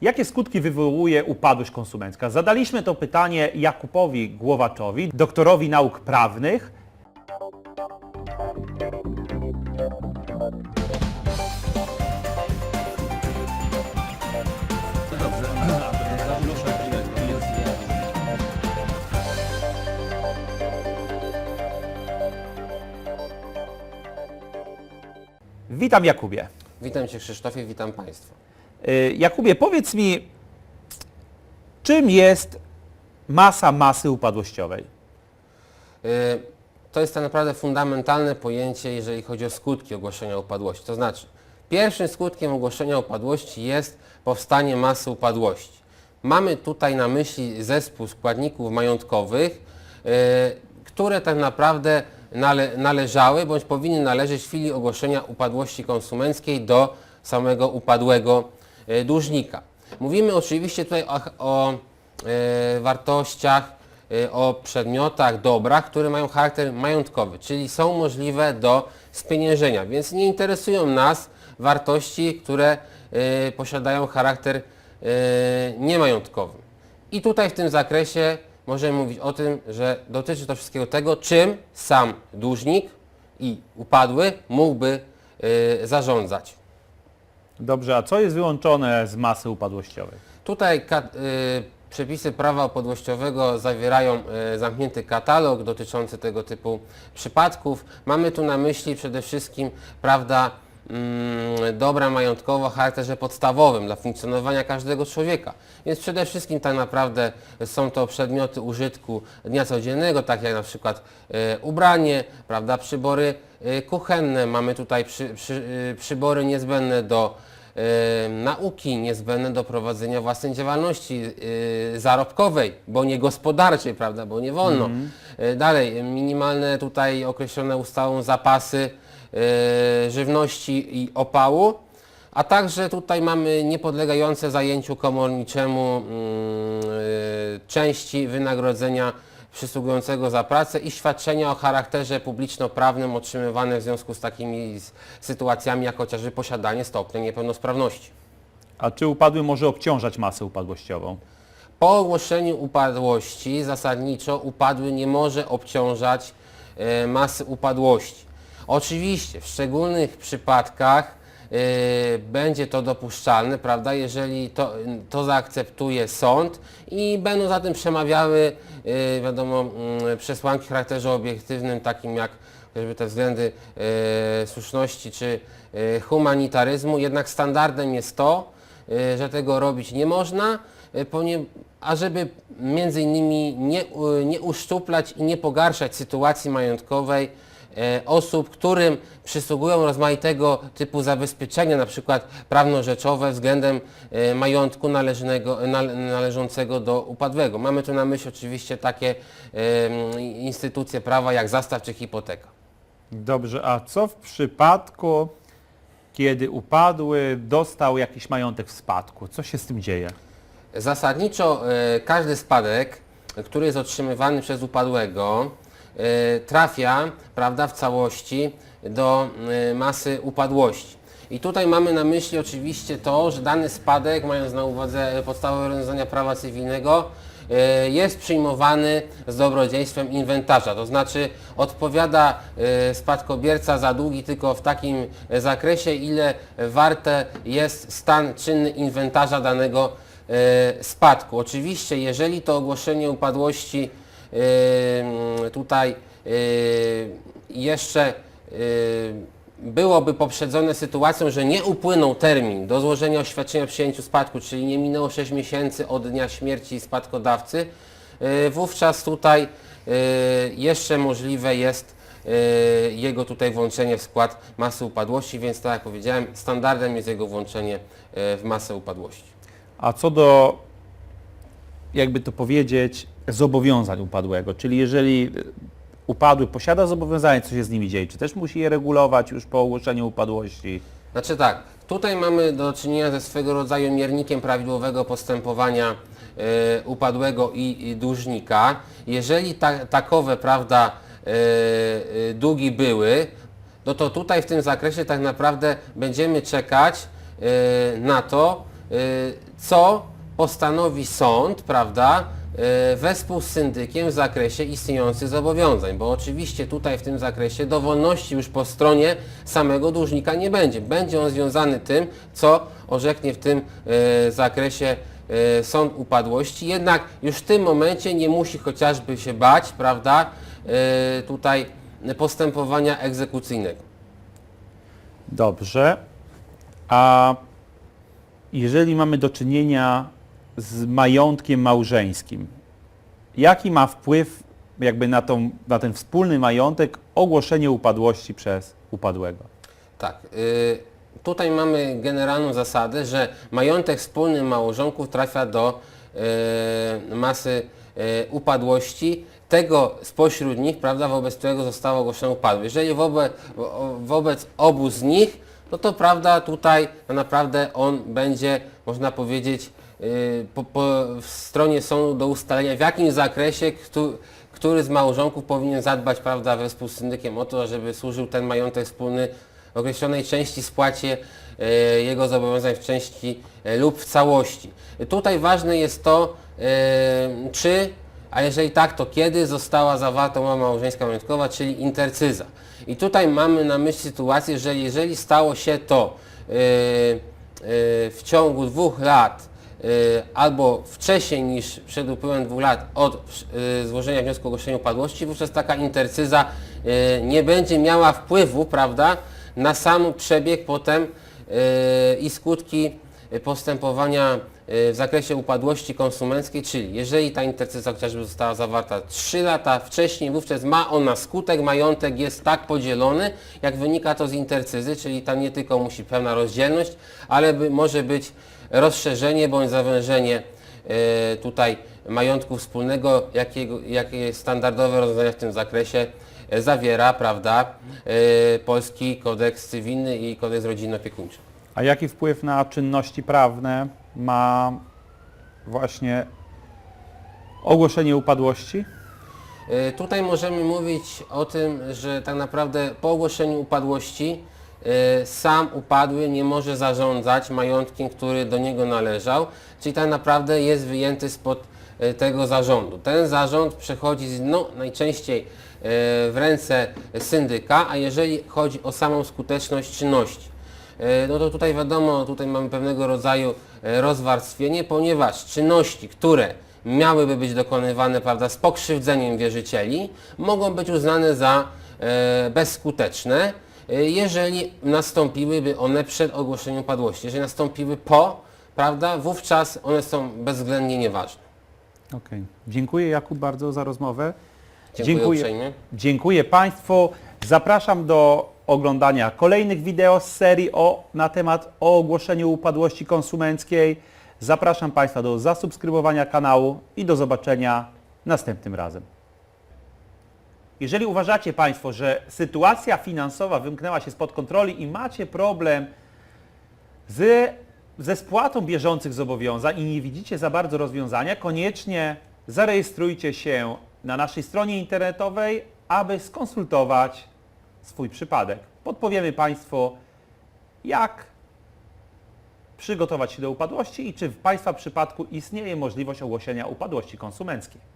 Jakie skutki wywołuje upadłość konsumencka? Zadaliśmy to pytanie Jakubowi Głowaczowi, doktorowi nauk prawnych. Witam Jakubie. Witam Cię Krzysztofie, witam Państwa. Y, Jakubie, powiedz mi, czym jest masa masy upadłościowej? Y, To jest tak naprawdę fundamentalne pojęcie, jeżeli chodzi o skutki ogłoszenia upadłości. To znaczy, pierwszym skutkiem ogłoszenia upadłości jest powstanie masy upadłości. Mamy tutaj na myśli zespół składników majątkowych, y, które tak naprawdę nale, należały bądź powinny należeć w chwili ogłoszenia upadłości konsumenckiej do samego upadłego dłużnika. Mówimy oczywiście tutaj o, o y, wartościach, y, o przedmiotach, dobrach, które mają charakter majątkowy, czyli są możliwe do spieniężenia, więc nie interesują nas wartości, które posiadają charakter niemajątkowy. I tutaj w tym zakresie możemy mówić o tym, że dotyczy to wszystkiego tego, czym sam dłużnik i upadły mógłby zarządzać. Dobrze, a co jest wyłączone z masy upadłościowej? Tutaj y, przepisy prawa upadłościowego zawierają y, zamknięty katalog dotyczący tego typu przypadków. Mamy tu na myśli przede wszystkim, prawda, dobra majątkowe o charakterze podstawowym dla funkcjonowania każdego człowieka. Więc przede wszystkim tak naprawdę są to przedmioty użytku dnia codziennego, tak jak na przykład y, ubranie, prawda, przybory y, kuchenne. Mamy tutaj przy, przy, y, przybory niezbędne do nauki niezbędne do prowadzenia własnej działalności zarobkowej, bo nie gospodarczej, prawda, bo nie wolno. E, Dalej, minimalne tutaj określone ustawą zapasy żywności i opału, a także tutaj mamy niepodlegające zajęciu komorniczemu mm, e, części wynagrodzenia przysługującego za pracę i świadczenia o charakterze publiczno-prawnym otrzymywane w związku z takimi sytuacjami, jak chociażby posiadanie stopnia niepełnosprawności. A czy upadły może obciążać masę upadłościową? Po ogłoszeniu upadłości zasadniczo upadły nie może obciążać e, masy upadłości. Oczywiście w szczególnych przypadkach e, będzie to dopuszczalne, prawda, jeżeli to, to zaakceptuje sąd i będą za tym przemawiały, e, wiadomo, mm, przesłanki o charakterze obiektywnym, takim jak chociażby te względy e, słuszności czy humanitaryzmu, jednak standardem jest to, że tego robić nie można, e, ponie, ażeby między innymi nie, nie uszczuplać i nie pogarszać sytuacji majątkowej osób, którym przysługują rozmaitego typu zabezpieczenia, na przykład prawno-rzeczowe względem e, majątku należącego do upadłego. Mamy tu na myśli oczywiście takie e, instytucje prawa jak zastaw czy hipoteka. Dobrze, a co w przypadku, kiedy upadły dostał jakiś majątek w spadku? Co się z tym dzieje? Zasadniczo e, każdy spadek, który jest otrzymywany przez upadłego, e, trafia prawda, w całości do e, masy upadłości. I tutaj mamy na myśli oczywiście to, że dany spadek, mając na uwadze podstawowe rozwiązania prawa cywilnego, e, jest przyjmowany z dobrodziejstwem inwentarza, to znaczy odpowiada e, spadkobierca za długi tylko w takim e, zakresie, ile warte jest stan czynny inwentarza danego e, spadku. Oczywiście, jeżeli to ogłoszenie upadłości e, tutaj e, jeszcze e, byłoby poprzedzone sytuacją, że nie upłynął termin do złożenia oświadczenia o przyjęciu spadku, czyli nie minęło 6 miesięcy od dnia śmierci spadkodawcy, e, wówczas tutaj jeszcze możliwe jest jego tutaj włączenie w skład masy upadłości, więc tak jak powiedziałem, standardem jest jego włączenie w masę upadłości. A co do, jakby to powiedzieć, zobowiązań upadłego, czyli jeżeli upadły posiada zobowiązanie, co się z nimi dzieje, czy też musi je regulować już po ogłoszeniu upadłości? Znaczy tak, tutaj mamy do czynienia ze swego rodzaju miernikiem prawidłowego postępowania e, upadłego i, i dłużnika. Jeżeli ta, takowe, prawda, e, e, długi były, no to tutaj w tym zakresie tak naprawdę będziemy czekać na to, co postanowi sąd, prawda, y, wespół z syndykiem w zakresie istniejących zobowiązań, bo oczywiście tutaj w tym zakresie dowolności już po stronie samego dłużnika nie będzie. Będzie on związany tym, co orzeknie w tym y, zakresie y, sąd upadłości, jednak już w tym momencie nie musi chociażby się bać, prawda, tutaj postępowania egzekucyjnego. Dobrze. A jeżeli mamy do czynienia z majątkiem małżeńskim, jaki ma wpływ jakby na, tą, na ten wspólny majątek ogłoszenie upadłości przez upadłego? Tak. y, tutaj mamy generalną zasadę, że majątek wspólny małżonków trafia do y, masy y, upadłości tego spośród nich, prawda, wobec którego został ogłoszony upadły. Jeżeli wobec, wo- wobec obu z nich, no to prawda tutaj tak naprawdę on będzie, można powiedzieć, po, po, w stronie sądu do ustalenia w jakim zakresie, kto, który z małżonków powinien zadbać, prawda, wespół z syndykiem o to, żeby służył ten majątek wspólny określonej części spłacie e, jego zobowiązań w części e, lub w całości. Tutaj ważne jest to, e, czy, a jeżeli tak, to kiedy została zawarta umowa małżeńska majątkowa, czyli intercyza. I tutaj mamy na myśli sytuację, że jeżeli stało się to e, e, w ciągu dwóch lat y, albo wcześniej niż przed upływem dwóch lat od y, złożenia wniosku o ogłoszenie upadłości, wówczas taka intercyza y, nie będzie miała wpływu, prawda, na sam przebieg potem y, i skutki postępowania y, w zakresie upadłości konsumenckiej, czyli jeżeli ta intercyza chociażby została zawarta 3 lata wcześniej, wówczas ma ona skutek, majątek jest tak podzielony, jak wynika to z intercyzy, czyli tam nie tylko musi pełna rozdzielność, ale by, może być rozszerzenie bądź zawężenie e, tutaj majątku wspólnego, jakiego, jakie standardowe rozwiązania w tym zakresie e, zawiera, prawda, e, polski kodeks cywilny i kodeks rodzinno-opiekuńczy. A jaki wpływ na czynności prawne ma właśnie ogłoszenie upadłości? E, Tutaj możemy mówić o tym, że tak naprawdę po ogłoszeniu upadłości e, sam upadły nie może zarządzać majątkiem, który do niego należał, czyli tak naprawdę jest wyjęty spod e, tego zarządu. Ten zarząd przechodzi no, najczęściej w ręce syndyka, a jeżeli chodzi o samą skuteczność czynności, no to tutaj wiadomo, tutaj mamy pewnego rodzaju e, rozwarstwienie, ponieważ czynności, które miałyby być dokonywane prawda, z pokrzywdzeniem wierzycieli, mogą być uznane za e, bezskuteczne, e, jeżeli nastąpiłyby one przed ogłoszeniem upadłości. Jeżeli nastąpiły po, prawda, wówczas one są bezwzględnie nieważne. Okej. Dziękuję Jakub bardzo za rozmowę. Dziękuję, uprzejmie. Dziękuję Państwu. Zapraszam do oglądania kolejnych wideo z serii o, na temat o ogłoszeniu upadłości konsumenckiej. Zapraszam Państwa do zasubskrybowania kanału i do zobaczenia następnym razem. Jeżeli uważacie Państwo, że sytuacja finansowa wymknęła się spod kontroli i macie problem z, ze spłatą bieżących zobowiązań i nie widzicie za bardzo rozwiązania, koniecznie zarejestrujcie się na naszej stronie internetowej, aby skonsultować swój przypadek. Podpowiemy Państwu, jak przygotować się do upadłości i czy w Państwa przypadku istnieje możliwość ogłoszenia upadłości konsumenckiej.